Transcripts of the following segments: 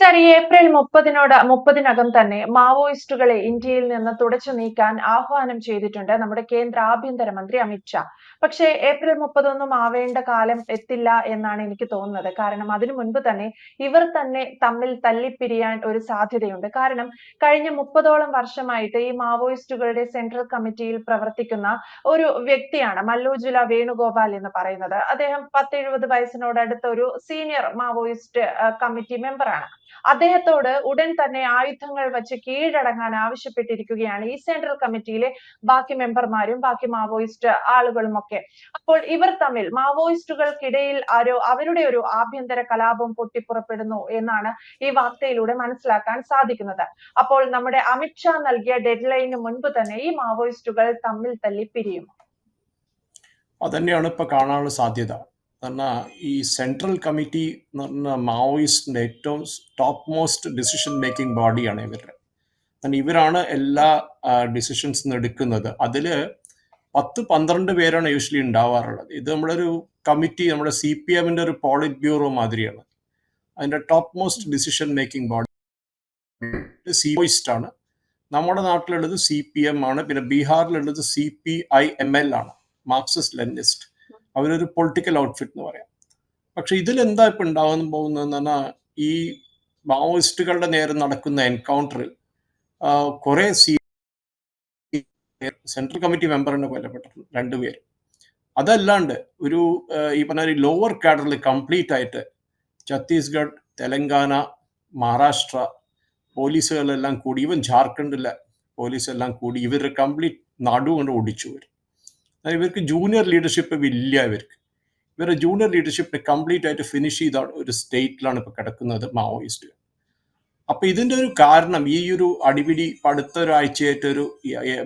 Sir ഈ April മുപ്പതിനോട് മുപ്പതിനകം തന്നെ മാവോയിസ്റ്റുകളെ ഇന്ത്യയിൽ നിന്ന് തുടച്ചു നീക്കാൻ ആഹ്വാനം ചെയ്തിട്ടുണ്ട് നമ്മുടെ കേന്ദ്ര ആഭ്യന്തരമന്ത്രി അമിത്ഷാ പക്ഷേ ഏപ്രിൽ മുപ്പതൊന്നും ആവേണ്ട കാലം എത്തില്ല എന്നാണ് എനിക്ക് തോന്നുന്നത്. കാരണം അതിനു മുൻപ് തന്നെ ഇവർ തന്നെ തമ്മിൽ തല്ലിപ്പിരിയാൻ ഒരു സാധ്യതയുണ്ട്. കാരണം കഴിഞ്ഞ മുപ്പതോളം വർഷമായിട്ട് ഈ മാവോയിസ്റ്റുകളുടെ സെൻട്രൽ കമ്മിറ്റിയിൽ പ്രവർത്തിക്കുന്ന ഒരു വ്യക്തിയാണ് മല്ലോജുല വേണുഗോപാൽ എന്ന് പറയുന്നത്. അദ്ദേഹം പത്തെഴുപത് വയസ്സിനോടടുത്ത ഒരു സീനിയർ മാവോയിസ്റ്റ് കമ്മിറ്റി മെമ്പറാണ്. അദ്ദേഹത്തോട് ഉടൻ തന്നെ ആയുധങ്ങൾ വച്ച് കീഴടങ്ങാൻ ആവശ്യപ്പെട്ടിരിക്കുകയാണ് ഈ സെൻട്രൽ കമ്മിറ്റിയിലെ ബാക്കി മെമ്പർമാരും ബാക്കി മാവോയിസ്റ്റ് ആളുകളും ഒക്കെ. അപ്പോൾ ഇവർ തമ്മിൽ മാവോയിസ്റ്റുകൾക്കിടയിൽ ആരോ അവരുടെ ഒരു ആഭ്യന്തര കലാപം പൊട്ടിപ്പുറപ്പെടുന്നു എന്നാണ് ഈ വാർത്തയിലൂടെ മനസ്സിലാക്കാൻ സാധിക്കുന്നത്. അപ്പോൾ നമ്മുടെ അമിത് അമിത്ഷാ നൽകിയ ഡെഡ് ലൈന് മുൻപ് തന്നെ ഈ മാവോയിസ്റ്റുകൾ തമ്മിൽ തല്ലി പിരിയും അതന്നെയാണ് ഇപ്പൊ കാണാനുള്ള സാധ്യത. കാരണം ഈ സെൻട്രൽ കമ്മിറ്റി എന്ന് പറഞ്ഞ മാവോയിസ്റ്റിന്റെ ഏറ്റവും ടോപ്പ് മോസ്റ്റ് ഡിസിഷൻ മേക്കിംഗ് ബോഡിയാണ് ഇവരുടെ. കാരണം ഇവരാണ് എല്ലാ ഡിസിഷൻസും എടുക്കുന്നത്. അതിൽ പത്ത് പന്ത്രണ്ട് പേരാണ് യൂഷ്വലി ഉണ്ടാവാറുള്ളത്. ഇത് നമ്മളൊരു കമ്മിറ്റി നമ്മുടെ സി പി എമ്മിന്റെ ഒരു പോളിറ്റ് ബ്യൂറോ മാതിരിയാണ്. അതിന്റെ top most decision making body സിഒയിസ്റ്റ് ആണ് നമ്മുടെ നാട്ടിലുള്ളത് സി പി എം ആണ് പിന്നെ ബീഹാറിലുള്ളത് C P I M L ആണ്. മാർക്സിസ്റ്റ് ലെനിസ്റ്റ് അവരൊരു പൊളിറ്റിക്കൽ ഔട്ട്ഫിറ്റ് എന്ന് പറയാം. പക്ഷെ ഇതിൽ എന്താ ഇപ്പൊ ഉണ്ടാവാൻ പോകുന്നതെന്ന് പറഞ്ഞാൽ ഈ മാവോയിസ്റ്റുകളുടെ നേരെ നടക്കുന്ന എൻകൗണ്ടറിൽ കുറെ സി സെൻട്രൽ കമ്മിറ്റി മെമ്പറിനെ കൊല്ലപ്പെട്ടിട്ടുണ്ട് രണ്ടുപേര് അതല്ലാണ്ട് ഒരു ഈ പറഞ്ഞ ലോവർ കാഡറിൽ കംപ്ലീറ്റ് ആയിട്ട് ഛത്തീസ്ഗഡ് തെലങ്കാന മഹാരാഷ്ട്ര പോലീസുകളെല്ലാം കൂടി ഈവൻ ജാർഖണ്ഡിലെ പോലീസെല്ലാം കൂടി ഇവരുടെ കംപ്ലീറ്റ് നടു കൊണ്ട് ഓടിച്ചു വരും. ഇവർക്ക് ജൂനിയർ ലീഡർഷിപ്പ് ഇല്ല ഇവർക്ക്. ഇവരുടെ ജൂനിയർ ലീഡർഷിപ്പ് കംപ്ലീറ്റ് ആയിട്ട് ഫിനിഷ് ചെയ്ത ഒരു സ്റ്റേറ്റിലാണ് ഇപ്പൊ കിടക്കുന്നത് മാവോയിസ്റ്റുകൾ അപ്പൊ ഇതിന്റെ ഒരു കാരണം ഈ ഒരു അടിപിടി അടുത്ത ഒരാഴ്ചയായിട്ട് ഒരു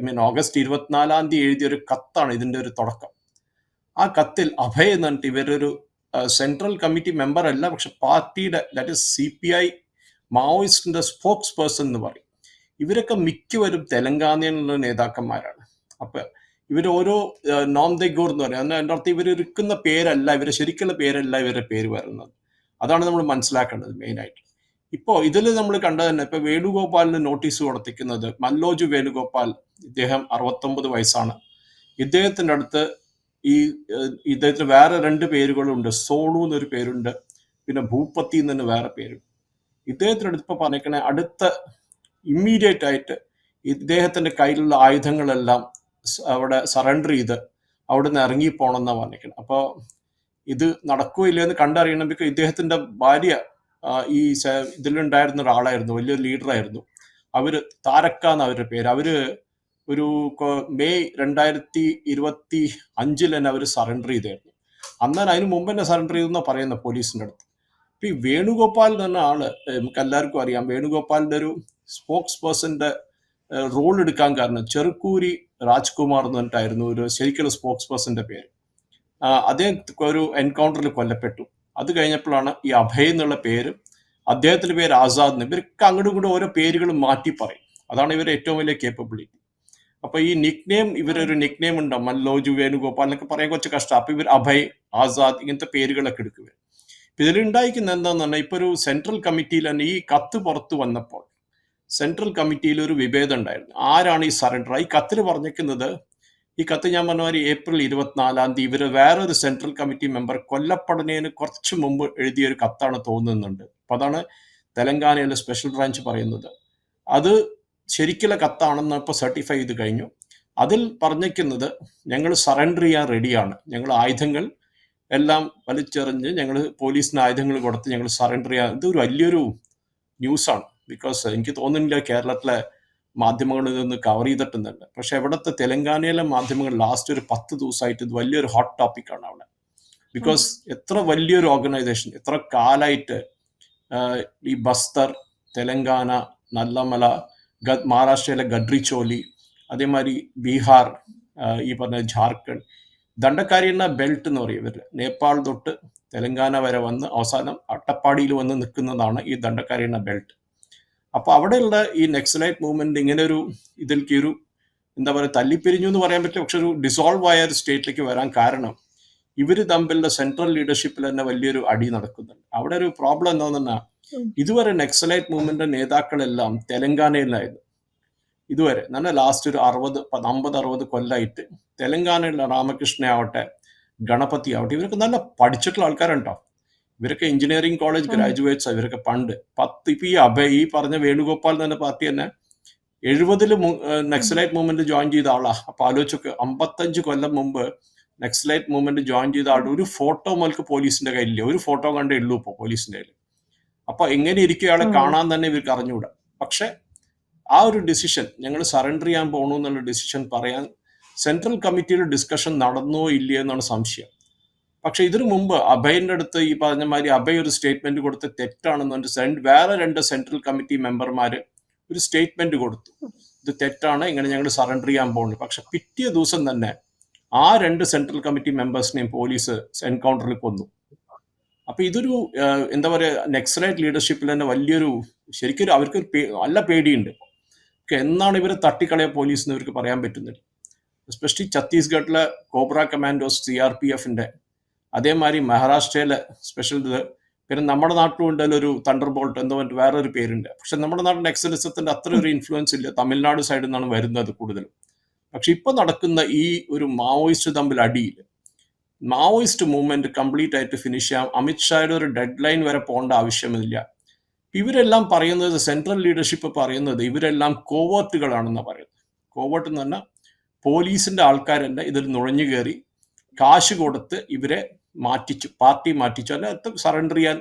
മീൻ ഓഗസ്റ്റ് ഇരുപത്തിനാലാം തീയതി എഴുതിയ ഒരു കത്താണ് ഇതിന്റെ ഒരു തുടക്കം. ആ കത്തിൽ അഭയ എന്ന് പറഞ്ഞിട്ട് ഇവരൊരു സെൻട്രൽ കമ്മിറ്റി മെമ്പർ അല്ല പക്ഷെ പാർട്ടിയുടെ that is C P I മാവോയിസ്റ്റിന്റെ spokesperson എന്ന് പറയും. ഇവരൊക്കെ മിക്കവരും തെലങ്കാനയിലുള്ള നേതാക്കന്മാരാണ്. അപ്പൊ ഇവർ ഓരോ നോം ദഗോർ എന്ന് പറയും. അതിന്റെ അർത്ഥം ഇവർ ഇരിക്കുന്ന പേരല്ല ഇവരെ ശരിക്കുള്ള പേരല്ല ഇവരുടെ പേര് വരുന്നത് അതാണ് നമ്മൾ മനസ്സിലാക്കേണ്ടത് മെയിനായിട്ട്. ഇപ്പോൾ ഇതിൽ നമ്മൾ കണ്ടത് തന്നെ ഇപ്പൊ വേണുഗോപാലിന് നോട്ടീസ് കൊടുത്തിരിക്കുന്നത് മല്ലോജ് വേണുഗോപാൽ ഇദ്ദേഹം അറുപത്തൊമ്പത് വയസ്സാണ്. ഇദ്ദേഹത്തിന്റെ അടുത്ത് ഈ ഇദ്ദേഹത്തിന് വേറെ രണ്ട് പേരുകളുണ്ട്. സോണു എന്നൊരു പേരുണ്ട്. പിന്നെ ഭൂപത്തി എന്ന് തന്നെ വേറെ പേരുണ്ട് ഇദ്ദേഹത്തിന്റെ അടുത്ത് ഇപ്പൊ പറഞ്ഞേക്കണേ അടുത്ത ഇമ്മീഡിയറ്റ് ആയിട്ട് ഇദ്ദേഹത്തിന്റെ കയ്യിലുള്ള ആയുധങ്ങളെല്ലാം അവിടെ സറണ്ടർ ചെയ്ത് അവിടെ നിന്ന് ഇറങ്ങി പോകണമെന്നാണ് പറഞ്ഞിരിക്കുന്നത് അപ്പോൾ ഇത് നടക്കുകയില്ല എന്ന് കണ്ടറിയണമെങ്കിൽ ഇദ്ദേഹത്തിന്റെ ഭാര്യ ഈ ഇതിലുണ്ടായിരുന്ന ഒരാളായിരുന്നു വലിയൊരു ലീഡറായിരുന്നു അവർ താരക്ക എന്ന അവരുടെ പേര്. അവർ ഒരു മെയ് രണ്ടായിരത്തി ഇരുപത്തി അഞ്ചിൽ തന്നെ അവർ സറണ്ടർ ചെയ്തായിരുന്നു. അന്നേരം അതിന് മുമ്പ് തന്നെ സറണ്ടർ ചെയ്തെന്നാ പറയുന്നത് പോലീസിന്റെ അടുത്ത്. ഇപ്പൊ ഈ വേണുഗോപാൽ എന്ന ആൾ നമുക്ക് എല്ലാവർക്കും അറിയാം. വേണുഗോപാലിന്റെ ഒരു സ്പോക്സ് പേഴ്സന്റെ റോൾ എടുക്കാൻ കാരണം ചെറുക്കൂരി രാജ്കുമാർ എന്ന് പറഞ്ഞിട്ടായിരുന്നു ഒരു ശരിക്കുള്ള സ്പോക്സ് പേഴ്സന്റെ പേര് അദ്ദേഹം ഒരു എൻകൗണ്ടറിൽ കൊല്ലപ്പെട്ടു. അത് കഴിഞ്ഞപ്പോഴാണ് ഈ അഭയ് എന്നുള്ള പേര് അദ്ദേഹത്തിന്റെ പേര് ആസാദ് ഇവർക്ക് അങ്ങോട്ടും ഇങ്ങോട്ടും ഓരോ പേരുകളും മാറ്റി പറയും. അതാണ് ഇവരുടെ ഏറ്റവും വലിയ കേപ്പബിലിറ്റി അപ്പൊ ഈ നിക് നെയിം ഇവരൊരു നിക് നെയിം ഉണ്ടാവും മല്ലോജു വേണുഗോപാൽ എന്നൊക്കെ പറയാൻ കുറച്ച് കഷ്ടം. അപ്പൊ ഇവർ അഭയ് ആസാദ് ഇങ്ങനത്തെ പേരുകളൊക്കെ എടുക്കുക ഇതിലുണ്ടായിരിക്കുന്ന എന്താന്ന് പറഞ്ഞാൽ ഇപ്പൊ ഒരു സെൻട്രൽ കമ്മിറ്റിയിൽ തന്നെ ഈ കത്ത് പുറത്തു വന്നപ്പോൾ സെൻട്രൽ കമ്മിറ്റിയിൽ ഒരു വിഭേദം ഉണ്ടായിരുന്നു. ആരാണ് ഈ സറണ്ടർ ഈ കത്തിൽ പറഞ്ഞിരിക്കുന്നത് ഈ കത്ത് ഞാൻ പറഞ്ഞ മാതിരി ഏപ്രിൽ ഇരുപത്തിനാലാം തീയതി ഇവർ വേറൊരു സെൻട്രൽ കമ്മിറ്റി മെമ്പർ കൊല്ലപ്പെടുന്നതിന് കുറച്ച് മുമ്പ് എഴുതിയ ഒരു കത്താണ് തോന്നുന്നുണ്ട്. അപ്പൊ അതാണ് തെലങ്കാനയിലെ സ്പെഷ്യൽ ബ്രാഞ്ച് പറയുന്നത്. അത് ശരിക്കുള്ള കത്താണെന്ന് ഇപ്പോൾ സർട്ടിഫൈ ചെയ്ത് കഴിഞ്ഞു. അതിൽ പറഞ്ഞിരിക്കുന്നത് ഞങ്ങൾ സറണ്ടർ ചെയ്യാൻ റെഡിയാണ് ഞങ്ങൾ ആയുധങ്ങൾ എല്ലാം വലിച്ചെറിഞ്ഞ് ഞങ്ങൾ പോലീസിന് ആയുധങ്ങൾ കൊടുത്ത് ഞങ്ങൾ സറണ്ടർ ചെയ്യാൻ ഇതൊരു വലിയൊരു ന്യൂസാണ് ബിക്കോസ് എനിക്ക് തോന്നുന്നില്ല കേരളത്തിലെ മാധ്യമങ്ങൾ നിന്ന് കവർ ചെയ്തിട്ടുന്നുണ്ട് പക്ഷെ ഇവിടുത്തെ തെലങ്കാനയിലെ മാധ്യമങ്ങൾ ലാസ്റ്റ് ഒരു പത്ത് ദിവസമായിട്ട് ഇത് വലിയൊരു ഹോട്ട് ടോപ്പിക്കാണ് അവിടെ. ബിക്കോസ് എത്ര വലിയൊരു ഓർഗനൈസേഷൻ എത്ര കാലായിട്ട് ഈ ബസ്തർ തെലങ്കാന നല്ലമല മഹാരാഷ്ട്രയിലെ ഗഡ്രിച്ചോലി അതേമാതിരി ബീഹാർ ഈ പറഞ്ഞ ജാർഖണ്ഡ് ദണ്ഡക്കാരിയുടെ ബെൽറ്റ് എന്ന് പറയും ഇവർ. നേപ്പാൾ തൊട്ട് തെലങ്കാന വരെ വന്ന് അവസാനം അട്ടപ്പാടിയിൽ വന്ന് നിൽക്കുന്നതാണ് ഈ ദണ്ഡക്കാരിയുടെ ബെൽറ്റ് അപ്പൊ അവിടെയുള്ള ഈ നെക്സലൈറ്റ് മൂവ്മെന്റ് ഇങ്ങനെ ഒരു ഇതിലേക്ക് ഒരു എന്താ പറയുക തല്ലിപ്പിരിഞ്ഞു എന്ന് പറയാൻ പറ്റില്ല. പക്ഷെ ഒരു ഡിസോൾവ് ആയ ഒരു സ്റ്റേറ്റിലേക്ക് വരാൻ കാരണം ഇവർ തമ്മിലുള്ള സെൻട്രൽ ലീഡർഷിപ്പിൽ തന്നെ വലിയൊരു അടി നടക്കുന്നുണ്ട്. അവിടെ ഒരു പ്രോബ്ലം എന്താണെന്ന് പറഞ്ഞാൽ. ഇതുവരെ നെക്സലൈറ്റ് മൂവ്മെന്റ് നേതാക്കളെല്ലാം തെലങ്കാനയിലായിരുന്നു. ഇതുവരെ നല്ല ലാസ്റ്റ് ഒരു അറുപത് അമ്പത് അറുപത് കൊല്ലായിട്ട് തെലങ്കാനയിലുള്ള രാമകൃഷ്ണ ആവട്ടെ ഗണപതി ആവട്ടെ ഇവരൊക്കെ നല്ല പഠിച്ചിട്ടുള്ള ആൾക്കാരുണ്ടോ? ഇവരൊക്കെ എഞ്ചിനീയറിംഗ് കോളേജ് ഗ്രാജുവേറ്റ്സ് ഇവരൊക്കെ പണ്ട്. പത്ത് ഇപ്പൊ ഈ അഭയ ഈ പറഞ്ഞ വേണുഗോപാൽ എന്ന പാർട്ടി തന്നെ എഴുപതിൽ നക്സലൈറ്റ് മൂവ്മെന്റ് ജോയിൻ ചെയ്ത ആളാ. അപ്പൊ ആലോചിച്ചൊക്കെ അമ്പത്തഞ്ച് കൊല്ലം മുമ്പ് നക്സലൈറ്റ് മൂവ്മെന്റ് ജോയിൻ ചെയ്ത ആളുടെ ഒരു ഫോട്ടോ മുതൽക്ക് പോലീസിന്റെ കയ്യിലില്ല. ഒരു ഫോട്ടോ കണ്ടേ ഉള്ളൂ ഇപ്പൊ പോലീസിന്റെ കയ്യിൽ അപ്പൊ എങ്ങനെ ഇരിക്കും അയാളെ കാണാൻ തന്നെ ഇവർക്ക് അറിഞ്ഞുകൂടാ പക്ഷെ ആ ഒരു ഡിസിഷൻ ഞങ്ങൾ സറണ്ടർ ചെയ്യാൻ പോകണു എന്നുള്ള ഡിസിഷൻ പറയാൻ സെൻട്രൽ കമ്മിറ്റിയിൽ ഡിസ്കഷൻ നടന്നോ ഇല്ലയോ എന്നാണ് സംശയം. പക്ഷെ ഇതിനു മുമ്പ് അഭയന്റെ അടുത്ത് ഈ പറഞ്ഞ മാതിരി അഭയ ഒരു സ്റ്റേറ്റ്മെന്റ് കൊടുത്ത് തെറ്റാണെന്ന് പറഞ്ഞ സെൻ- വേറെ രണ്ട് സെൻട്രൽ കമ്മിറ്റി മെമ്പർമാര് ഒരു സ്റ്റേറ്റ്മെന്റ് കൊടുത്തു. ഇത് തെറ്റാണ് ഇങ്ങനെ ഞങ്ങൾ സറണ്ടർ ചെയ്യാൻ പോകുന്നു. പക്ഷെ പിറ്റേ ദിവസം തന്നെ ആ രണ്ട് സെൻട്രൽ കമ്മിറ്റി മെമ്പേഴ്സിനെയും പോലീസ് എൻകൗണ്ടറിൽ കൊന്നു. അപ്പൊ ഇതൊരു എന്താ പറയുക നെക്സലൈറ്റ് ലീഡർഷിപ്പിൽ തന്നെ വലിയൊരു ശരിക്കും അവർക്ക് നല്ല പേടിയുണ്ട്. എന്നാണ് ഇവരെ തട്ടിക്കളയ പോലീസ് എന്ന് ഇവർക്ക് പറയാൻ പറ്റുന്നില്ല എസ്പെഷ്യലി ഛത്തീസ്ഗഡിലെ Cobra commandos C R P എഫിന്റെ അതേമാതിരി മഹാരാഷ്ട്രയിലെ സ്പെഷ്യൽ ഇത് പിന്നെ നമ്മുടെ നാട്ടിലും ഉണ്ടല്ലോ ഒരു തണ്ടർ ബോൾട്ട് എന്തോ പറഞ്ഞിട്ട് വേറെ ഒരു പേരുണ്ട്. പക്ഷെ നമ്മുടെ നാട്ടിൽ എക്സലിസത്തിന്റെ അത്ര ഒരു ഇൻഫ്ലുവൻസ് ഇല്ല. തമിഴ്നാട് സൈഡിൽ നിന്നാണ് വരുന്നത് കൂടുതലും. പക്ഷെ ഇപ്പൊ നടക്കുന്ന ഈ ഒരു മാവോയിസ്റ്റ് തമ്മിൽ അടിയിൽ മാവോയിസ്റ്റ് മൂവ്മെന്റ് കംപ്ലീറ്റ് ആയിട്ട് ഫിനിഷ് ചെയ്യാം അമിത്ഷായുടെ ഒരു ഡെഡ് ലൈൻ വരെ പോകേണ്ട ആവശ്യമില്ല. ഇവരെല്ലാം പറയുന്നത് സെൻട്രൽ ലീഡർഷിപ്പ് പറയുന്നത് ഇവരെല്ലാം കോവേർട്ടുകളാണെന്ന് പറയുന്നത്. കോവേർട്ട് എന്ന് പറഞ്ഞാൽ പോലീസിന്റെ ആൾക്കാർ ഇതിൽ നുഴഞ്ഞു കയറി കാശ് കൊടുത്ത് ഇവരെ മാറ്റിച്ചു പാർട്ടി മാറ്റിച്ചു. അല്ലെ സറണ്ടർ ചെയ്യാൻ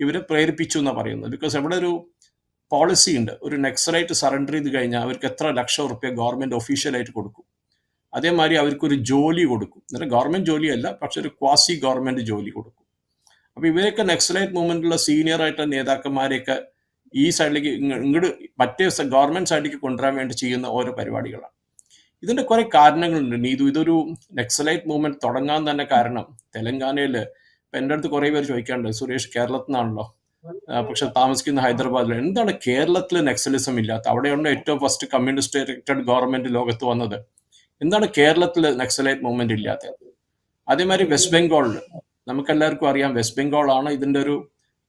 ഇവരെ പ്രേരിപ്പിച്ചു എന്നാണ് പറയുന്നത്. ബിക്കോസ് ഇവിടെ ഒരു പോളിസി ഉണ്ട്. ഒരു നെക്സറൈറ്റ് സറണ്ടർ ചെയ്ത് കഴിഞ്ഞാൽ അവർക്ക് എത്ര ലക്ഷം റുപ്യ ഗവൺമെന്റ് ഒഫീഷ്യലായിട്ട് കൊടുക്കും. അതേമാതിരി അവർക്കൊരു ജോലി കൊടുക്കും. എന്നാൽ ഗവൺമെന്റ് ജോലിയല്ല പക്ഷെ ഒരു ക്വാസി ഗവൺമെന്റ് ജോലി കൊടുക്കും. അപ്പൊ ഇവരെയൊക്കെ നെക്സലൈറ്റ് മൂവ്മെന്റിലുള്ള സീനിയർ ആയിട്ടുള്ള നേതാക്കന്മാരെയൊക്കെ ഈ സൈഡിലേക്ക് ഇങ്ങോട്ട് മറ്റേ ഗവൺമെന്റ് സൈഡിലേക്ക് കൊണ്ടുവരാൻ വേണ്ടി ചെയ്യുന്ന ഓരോ പരിപാടികളാണ്. ഇതിന്റെ കുറെ കാരണങ്ങളുണ്ട് നീതു. ഇതൊരു നെക്സലൈറ്റ് മൂവ്മെന്റ് തുടങ്ങാൻ തന്നെ കാരണം. തെലങ്കാനയിൽ ഇപ്പൊ എന്റെ അടുത്ത് കുറെ പേര് ചോദിക്കാറുണ്ട് സുരേഷ് കേരളത്തിൽ നിന്നാണല്ലോ പക്ഷെ താമസിക്കുന്ന ഹൈദരാബാദിൽ എന്താണ് കേരളത്തിൽ നെക്സലിസം ഇല്ലാത്ത? അവിടെയാണ് ഏറ്റവും ഫസ്റ്റ് കമ്മ്യൂണിസ്റ്റ് ഡയറക്റ്റഡ് ഗവൺമെന്റ് ലോകത്ത് വന്നത്. എന്താണ് കേരളത്തിൽ നെക്സലൈറ്റ് മൂവ്മെന്റ് ഇല്ലാത്തത്? അതേമാതിരി വെസ്റ്റ് ബംഗാളിൽ നമുക്ക് എല്ലാവർക്കും അറിയാം വെസ്റ്റ് ബംഗാളാണ് ഇതിന്റെ ഒരു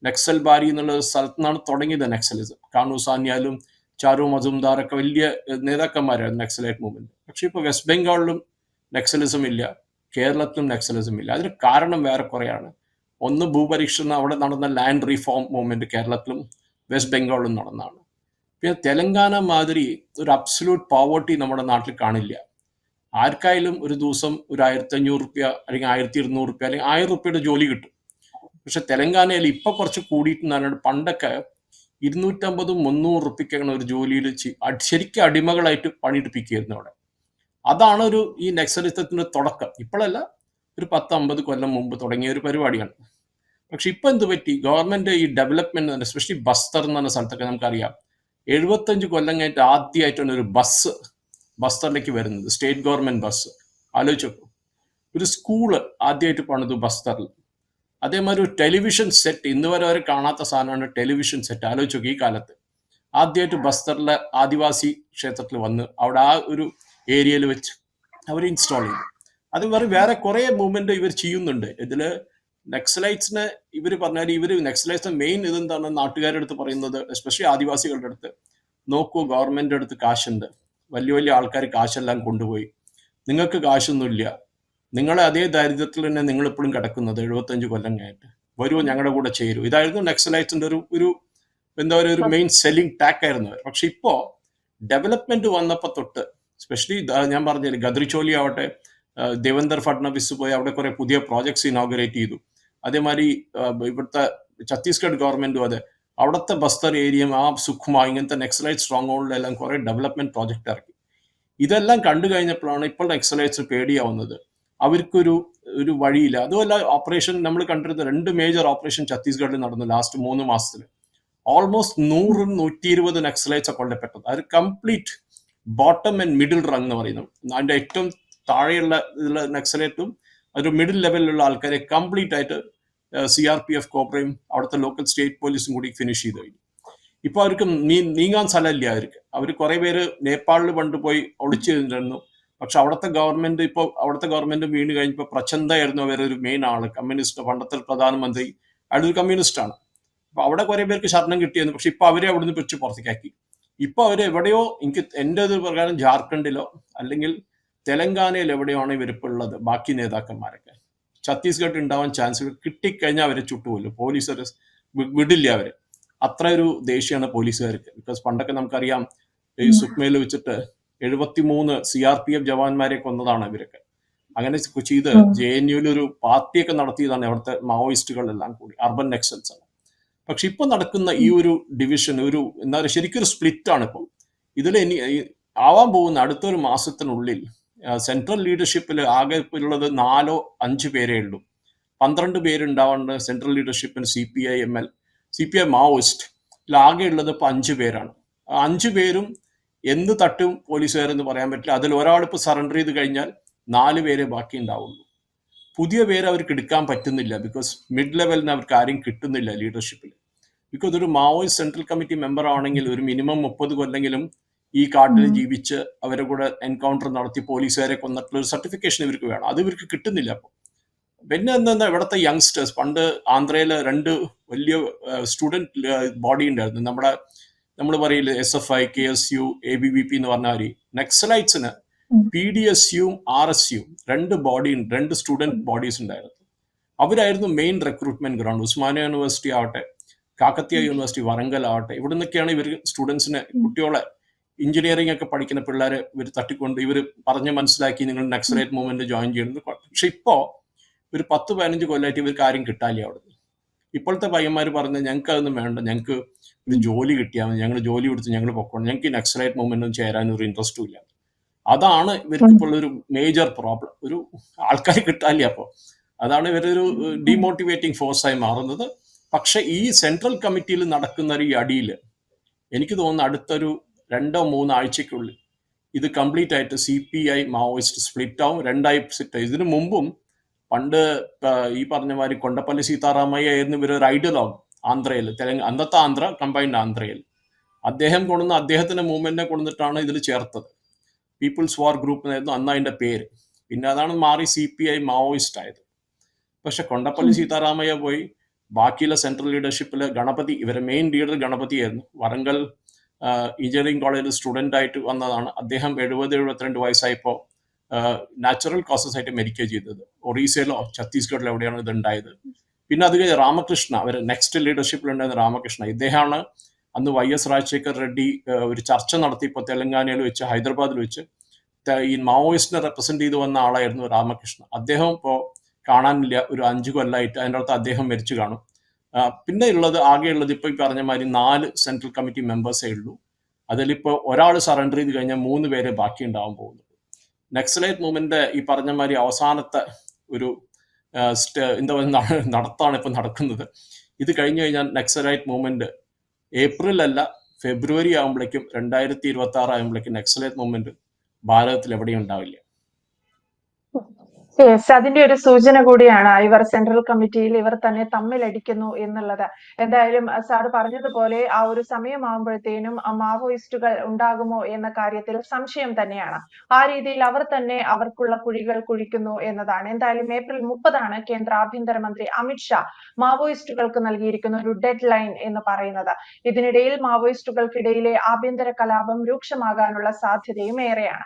നക്സൽ ബാരി എന്നുള്ള സ്ഥലത്ത് നിന്നാണ് തുടങ്ങിയത് നക്സലിസം. കാണു സാന്യാലും ചാരു മജുംദാറൊക്കെ വലിയ നേതാക്കന്മാരായിരുന്നു നക്സലൈറ്റ് മൂവ്മെന്റ്. പക്ഷെ ഇപ്പൊ വെസ്റ്റ് ബംഗാളിലും നക്സലിസം ഇല്ല കേരളത്തിലും നക്സലിസം ഇല്ല. അതിന് കാരണം വേറെ കുറെയാണ്. ഒന്ന് ഭൂപരീക്ഷണം അവിടെ നടന്ന ലാൻഡ് റീഫോം മൂവ്മെന്റ് കേരളത്തിലും വെസ്റ്റ് ബംഗാളിലും നടന്നാണ് പിന്നെ തെലങ്കാന മാതിരി ഒരു അബ്സല്യൂട്ട് പോവർട്ടി നമ്മുടെ നാട്ടിൽ കാണില്ല. ആർക്കായാലും ഒരു ദിവസം ഒരു ആയിരത്തി അഞ്ഞൂറ് റുപ്യ അല്ലെങ്കിൽ ആയിരത്തി ഇരുന്നൂറ് റുപ്യ അല്ലെങ്കിൽ ആയിരം റുപ്യയുടെ ജോലി കിട്ടും. പക്ഷെ തെലങ്കാനയിൽ ഇപ്പൊ കുറച്ച് കൂടിയിട്ടെന്നാണ് പണ്ടൊക്കെ ഇരുന്നൂറ്റമ്പതും മുന്നൂറ് റുപ്യക്കാണ് ഒരു ജോലിയിൽ ശരിക്കും അടിമകളായിട്ട് പണിയെടുപ്പിക്കുകയായിരുന്നു അവിടെ. അതാണ് ഒരു ഈ നക്സലിസത്തിന്റെ തുടക്കം. ഇപ്പോഴല്ല ഒരു പത്ത് അമ്പത് കൊല്ലം മുമ്പ് തുടങ്ങിയ ഒരു പരിപാടിയാണ്. പക്ഷെ ഇപ്പൊ എന്ത് പറ്റി? ഗവൺമെന്റ് ഈ ഡെവലപ്മെന്റ് എസ്പെഷ്യലി ബസ്തർ എന്ന് പറഞ്ഞ സ്ഥലത്തൊക്കെ നമുക്കറിയാം. എഴുപത്തഞ്ച് കൊല്ലം കഴിഞ്ഞിട്ട് ആദ്യമായിട്ടാണ് ഒരു ബസ് ബസ്തറിലേക്ക് വരുന്നത്. State government bus. ആലോചിച്ചു ഒരു സ്കൂൾ ആദ്യമായിട്ട് പണിതു ബസ്തറിൽ അതേമാതിരി ഒരു ടെലിവിഷൻ സെറ്റ് ഇന്ന് വരെ വരെ കാണാത്ത സാധനമാണ് ടെലിവിഷൻ സെറ്റ് ആലോചിച്ചു ഈ കാലത്ത്. ആദ്യമായിട്ട് ബസ്തറിലെ ആദിവാസി ക്ഷേത്രത്തിൽ വന്ന് അവിടെ ആ ഒരു ഏരിയയിൽ വെച്ച് അവർ ഇൻസ്റ്റാൾ ചെയ്തു. അത് വേറെ വേറെ കുറെ മൂവ്മെന്റ് ഇവർ ചെയ്യുന്നുണ്ട്. ഇതിൽ നക്സലൈറ്റ്സിനെ ഇവർ പറഞ്ഞാൽ ഇവർ നെക്സലൈറ്റ്സിന് മെയിൻ ഇതെന്താണ് നാട്ടുകാരുടെ അടുത്ത് പറയുന്നത് എസ്പെഷ്യലി ആദിവാസികളുടെ അടുത്ത്. നോക്കൂ ഗവൺമെന്റ് അടുത്ത് കാശുണ്ട്. വലിയ വലിയ ആൾക്കാർ കാശെല്ലാം കൊണ്ടുപോയി. നിങ്ങൾക്ക് കാശൊന്നുമില്ല. നിങ്ങളെ അതേ ദാരിദ്ര്യത്തിൽ തന്നെ നിങ്ങൾ എപ്പോഴും കിടക്കുന്നത് എഴുപത്തഞ്ച് കൊല്ലം കഴിഞ്ഞിട്ട്. വരൂ ഞങ്ങളുടെ കൂടെ ചേരൂ. ഇതായിരുന്നു നക്സലൈറ്റ്സിന്റെ ഒരു ഒരു എന്താ പറയുക ഒരു മെയിൻ സെല്ലിംഗ് ടാക്ക് ആയിരുന്നു പക്ഷെ ഇപ്പോ ഡെവലപ്മെന്റ് വന്നപ്പോ തൊട്ട് സ്പെഷ്യലി ഞാൻ പറഞ്ഞില്ല ഗദ്രിച്ചോലി ആവട്ടെ ദേവന്ദർ ഫഡ്നവിസ് പോയി അവിടെ കുറെ പുതിയ പ്രോജക്ട്സ് ഇനോഗ്രേറ്റ് ചെയ്തു. അതേമാതിരി ഇവിടുത്തെ ഛത്തീസ്ഗഡ് ഗവൺമെന്റും അതെ അവിടുത്തെ ബസ്തർ ഏരിയ ആ സുഖ്മ ഇങ്ങനത്തെ നെക്സലൈറ്റ് സ്ട്രോങ് ഹോൾഡിലെല്ലാം കുറെ ഡെവലപ്മെന്റ് പ്രോജക്റ്റ് ഇറക്കി. ഇതെല്ലാം കണ്ടു കഴിഞ്ഞപ്പോഴാണ് ഇപ്പോൾ നെക്സലൈറ്റ്സ് പേടിയാവുന്നത്. അവർക്കൊരു ഒരു വഴിയില്ല. അതുമല്ല ഓപ്പറേഷൻ നമ്മൾ കണ്ടിരുന്ന രണ്ട് മേജർ ഓപ്പറേഷൻ ഛത്തീസ്ഗഡിൽ നടന്നു ലാസ്റ്റ് മൂന്ന് മാസത്തിൽ ഓൾമോസ്റ്റ് നൂറ് നൂറ്റി ഇരുപത് നക്സലൈറ്റ്സ് കൊല്ലപ്പെട്ടത് അത് complete bottom and middle rung എന്ന് പറയുന്നു. അതിന്റെ ഏറ്റവും താഴെയുള്ള ഇതിലുള്ള നക്സലേറ്റും ഒരു മിഡിൽ ലെവലിലുള്ള ആൾക്കാരെ കംപ്ലീറ്റ് ആയിട്ട് സി ആർ പി എഫ് കോപ്രയും അവിടുത്തെ ലോക്കൽ സ്റ്റേറ്റ് പോലീസും കൂടി ഫിനിഷ് ചെയ്ത് കഴിഞ്ഞു. ഇപ്പൊ അവർക്ക് നീ- നീങ്ങാൻ സ്ഥലമില്ല അവർക്ക്. അവർ കുറെ പേര് നേപ്പാളിൽ പണ്ട് പോയി ഒളിച്ചു നിന്നിരുന്നു പക്ഷെ അവിടുത്തെ ഗവൺമെന്റ് ഇപ്പോൾ അവിടുത്തെ ഗവൺമെന്റ് വീണ് കഴിഞ്ഞപ്പോൾ പ്രചണ്ഡ ആയിരുന്നു അവരെ ഒരു മെയിൻ ആൾ കമ്മ്യൂണിസ്റ്റ് പണ്ടത്തെ പ്രധാനമന്ത്രി അയാളൊരു കമ്മ്യൂണിസ്റ്റ് ആണ്. അപ്പൊ അവിടെ കുറെ പേർക്ക് ശരണം കിട്ടിയെന്ന് പക്ഷെ ഇപ്പൊ അവരെ അവിടുന്ന് പിടിച്ച് പുറത്തേക്കാക്കി. ഇപ്പൊ അവർ എവിടെയോ എനിക്ക് എന്റെ ഒരു പ്രകാരം ജാർഖണ്ഡിലോ അല്ലെങ്കിൽ തെലങ്കാനയിൽ എവിടെയാണ് ഇവരിപ്പോ ഉള്ളത് ബാക്കി നേതാക്കന്മാരൊക്കെ. ഛത്തീസ്ഗഡ് ഉണ്ടാവാൻ ചാൻസ് കിട്ടിക്കഴിഞ്ഞാൽ അവരെ ചുട്ടുപോലും പോലീസ് ഒരു വിടില്ല അവർ. അത്ര ഒരു ദേഷ്യമാണ് പോലീസുകാർക്ക്. ബിക്കോസ് പണ്ടൊക്കെ നമുക്കറിയാം ഈ സുക്മയിൽ വെച്ചിട്ട് എഴുപത്തിമൂന്ന് സി ആർ പി എഫ് ജവാന്മാരെ കൊന്നതാണ് ഇവരൊക്കെ. അങ്ങനെ ചെയ്ത്. ജെ എൻ യുവിൽ ഒരു പാർട്ടിയൊക്കെ നടത്തിയതാണ് അവിടുത്തെ മാവോയിസ്റ്റുകളെല്ലാം കൂടി അർബൻ നെക്സൽസ് ആണ്. പക്ഷെ ഇപ്പൊ നടക്കുന്ന ഈ ഒരു ഡിവിഷൻ ഒരു എന്താ പറയുക ശരിക്കും ഒരു സ്പ്ലിറ്റ് ആണ് ഇപ്പം. ഇതിൽ ഇനി ആവാൻ പോകുന്ന അടുത്തൊരു മാസത്തിനുള്ളിൽ സെൻട്രൽ ലീഡർഷിപ്പിൽ ആകെ ഉള്ളത് നാലോ അഞ്ച് പേരേ ഉള്ളൂ. പന്ത്രണ്ട് പേരുണ്ടാവേണ്ട central ലീഡർഷിപ്പിന് C P I M L C P I Maoist ഇതിൽ ആകെ ഉള്ളത് ഇപ്പൊ അഞ്ച് പേരാണ്. അഞ്ച് പേരും എന്ത് തട്ടും പോലീസുകാരെന്ന് പറയാൻ പറ്റില്ല. അതിൽ ഒരാൾ ഇപ്പോൾ സറണ്ടർ ചെയ്ത് കഴിഞ്ഞാൽ നാല് പേരെ ബാക്കി ഉണ്ടാവുള്ളൂ. പുതിയ പേര് അവർക്ക് എടുക്കാൻ പറ്റുന്നില്ല ബിക്കോസ് മിഡ് ലെവലിന് അവർക്ക് ആരും കിട്ടുന്നില്ല ലീഡർഷിപ്പിൽ ബിക്കോസ് ഒരു മാവോയിസ്റ്റ് സെൻട്രൽ കമ്മിറ്റി മെമ്പർ ആണെങ്കിൽ ഒരു മിനിമം മുപ്പത് കൊല്ലെങ്കിലും ഈ കാട്ടിൽ ജീവിച്ച് അവരെ കൂടെ എൻകൗണ്ടർ നടത്തി പോലീസുകാരെ കൊന്നിട്ടുള്ള ഒരു സർട്ടിഫിക്കേഷൻ ഇവർക്ക് വേണം. അത് ഇവർക്ക് കിട്ടുന്നില്ല അപ്പോൾ പിന്നെ എന്താ ഇവിടുത്തെ യങ്സ്റ്റേഴ്സ് പണ്ട് ആന്ധ്രയിലെ രണ്ട് വലിയ സ്റ്റുഡന്റ് ബോഡി ഉണ്ടായിരുന്നു. നമ്മുടെ നമ്മൾ പറയില്ലേ S F I K S U A B V P എന്ന് പറഞ്ഞാൽ നെക്സലൈറ്റ്സിന് ഉം. പി ഡി എസ് യുവും ആർ എസ് യുവും രണ്ട് ബോഡി രണ്ട് സ്റ്റുഡന്റ് ബോഡീസ് ഉണ്ടായിരുന്നു. അവരായിരുന്നു main recruitment ground Osmania University ആവട്ടെ കാക്കത്തിയ യൂണിവേഴ്സിറ്റി വറങ്കൽ ആവട്ടെ ഇവിടെ നിന്നൊക്കെയാണ് ഇവർ സ്റ്റുഡൻസിനെ കുട്ടികളെ എഞ്ചിനീയറിംഗ് ഒക്കെ പഠിക്കുന്ന പിള്ളേരെ ഇവർ തട്ടിക്കൊണ്ട് ഇവർ പറഞ്ഞ് മനസ്സിലാക്കി നിങ്ങൾ നെക്സലൈറ്റ് മൂവ്മെന്റ് ജോയിൻ ചെയ്യുന്നത് പക്ഷെ ഇപ്പോ ഒരു പത്ത് പതിനഞ്ച് കൊല്ലമായിട്ട് ഇവർക്ക് ആരും കിട്ടാനില്ല അവിടെ ഇപ്പോഴത്തെ പയ്യന്മാർ പറഞ്ഞ ഞങ്ങൾക്ക് അതൊന്നും വേണ്ട ഞങ്ങൾക്ക് ഒരു ജോലി കിട്ടിയാൽ മതി. ഞങ്ങൾ ജോലി കൊടുത്ത് ഞങ്ങൾ പൊക്കോണം. ഞങ്ങൾക്ക് ഈ നക്സലൈറ്റ് മൂവ്മെന്റും ചേരാൻ ഒരു ഇൻട്രസ്റ്റും ഇല്ല. അതാണ് ഇവർക്ക് ഇപ്പോൾ ഒരു മേജർ പ്രോബ്ലം ഒരു ആൾക്കാർ കിട്ടാല്ലേ അപ്പോൾ അതാണ് ഇവരൊരു ഡിമോട്ടിവേറ്റിംഗ് ഫോഴ്സായി മാറുന്നത്. പക്ഷെ ഈ സെൻട്രൽ കമ്മിറ്റിയിൽ നടക്കുന്ന ഒരു അടിയിൽ എനിക്ക് തോന്നുന്നു അടുത്തൊരു രണ്ടോ മൂന്നോ ആഴ്ചക്കുള്ളിൽ ഇത് കംപ്ലീറ്റ് ആയിട്ട് C P I Maoist split ആവും. രണ്ടായി സ്പ്ലിറ്റ് ആവും. ഇതിനു മുമ്പും പണ്ട് ഈ പറഞ്ഞ മാതിരി കൊണ്ടപ്പള്ളി സീതാറാമയ്യ എന്നിവരൊരു ഐഡിയലോഗ് ആന്ധ്രയിൽ തെലങ്ക അന്നത്തെ ആന്ധ്ര കമ്പൈൻഡ് ആന്ധ്രയിൽ. അദ്ദേഹം കൊണ്ടുവന്ന അദ്ദേഹത്തിന്റെ മൂവ്മെന്റിനെ കൊണ്ടുവന്നിട്ടാണ് ഇതിൽ ചേർത്തത്. പീപ്പിൾസ് വാർ ഗ്രൂപ്പ് എന്നായിരുന്നു അന്ന് അതിന്റെ പേര്. പിന്നെ അതാണ് മാറി സി പി ഐ മാവോയിസ്റ്റ് ആയത്. പക്ഷെ കൊണ്ടപ്പള്ളി സീതാരാമയ്യ പോയി. ബാക്കിയുള്ള സെൻട്രൽ ലീഡർഷിപ്പിലെ ഗണപതി ഇവരെ മെയിൻ ലീഡർ ഗണപതി ആയിരുന്നു. വരങ്കൽ എഞ്ചിനീയറിംഗ് കോളേജിൽ സ്റ്റുഡന്റ് ആയിട്ട് വന്നതാണ്. അദ്ദേഹം എഴുപത് എഴുപത്തിരണ്ട് വയസ്സായപ്പോൾ നാച്ചുറൽ കോസസ് ആയിട്ട് മരിക്കുക ചെയ്തത്. ഒറീസയിലോ ഛത്തീസ്ഗഡിലോ എവിടെയാണ് ഇത് ഉണ്ടായത് പിന്നെ അത് കഴിഞ്ഞ് രാമകൃഷ്ണ അവർ നെക്സ്റ്റ് ലീഡർഷിപ്പിൽ ഉണ്ടായിരുന്ന രാമകൃഷ്ണ. ഇദ്ദേഹമാണ് അന്ന് വൈ എസ് രാജശേഖർ റെഡ്ഡി ഒരു ചർച്ച നടത്തിയപ്പോൾ തെലങ്കാനയിൽ വെച്ച് ഹൈദരാബാദിൽ വെച്ച് ഈ മാവോയിസ്റ്റിനെ റെപ്രസെന്റ് ചെയ്തു വന്ന ആളായിരുന്നു രാമകൃഷ്ണൻ അദ്ദേഹം ഇപ്പോൾ കാണാനില്ല ഒരു അഞ്ചു കൊല്ലമായിട്ട് അതിന്റെ അടുത്ത് അദ്ദേഹം മരിച്ചു കാണും. പിന്നെ ഉള്ളത് ആകെ ഉള്ളത് ഇപ്പൊ ഈ പറഞ്ഞ മാതിരി നാല് സെൻട്രൽ കമ്മിറ്റി മെമ്പേഴ്സേ ഉള്ളൂ. അതിലിപ്പോൾ ഒരാൾ സറണ്ടർ ചെയ്ത് കഴിഞ്ഞാൽ മൂന്ന് പേരെ ബാക്കി ഉണ്ടാവാൻ പോകുന്നുള്ളൂ നെക്സലൈറ്റ് മൂവ്മെന്റ് ഈ പറഞ്ഞ മാതിരി അവസാനത്തെ ഒരു എന്താ പറയുക നടത്താണ് ഇപ്പം നടക്കുന്നത്. ഇത് കഴിഞ്ഞു കഴിഞ്ഞാൽ നെക്സലൈറ്റ് മൂവ്മെന്റ് ഏപ്രിൽ അല്ല ഫെബ്രുവരി ആകുമ്പോഴേക്കും രണ്ടായിരത്തി ഇരുപത്തി ആറ് ആകുമ്പോഴേക്കും നെക്സലൈറ്റ് മൂവ്മെന്റ് ഭാരതത്തിൽ എവിടെയും ഉണ്ടാവില്ല. യെസ് അതിന്റെ ഒരു സൂചന കൂടിയാണ് ഇവർ സെൻട്രൽ കമ്മിറ്റിയിൽ ഇവർ തന്നെ തമ്മിലടിക്കുന്നു എന്നുള്ളത്. എന്തായാലും സാർ പറഞ്ഞതുപോലെ ആ ഒരു സമയമാകുമ്പോഴത്തേനും മാവോയിസ്റ്റുകൾ ഉണ്ടാകുമോ എന്ന കാര്യത്തിൽ സംശയം തന്നെയാണ്. ആ രീതിയിൽ അവർ തന്നെ അവർക്കുള്ള കുഴികൾ കുഴിക്കുന്നു എന്നതാണ്. എന്തായാലും ഏപ്രിൽ മുപ്പതാണ് കേന്ദ്ര ആഭ്യന്തരമന്ത്രി അമിത്ഷാ മാവോയിസ്റ്റുകൾക്ക് നൽകിയിരിക്കുന്ന ഒരു ഡെഡ് ലൈൻ എന്ന് പറയുന്നത്. ഇതിനിടയിൽ മാവോയിസ്റ്റുകൾക്കിടയിലെ ആഭ്യന്തര കലാപം രൂക്ഷമാകാനുള്ള സാധ്യതയും ഏറെയാണ്.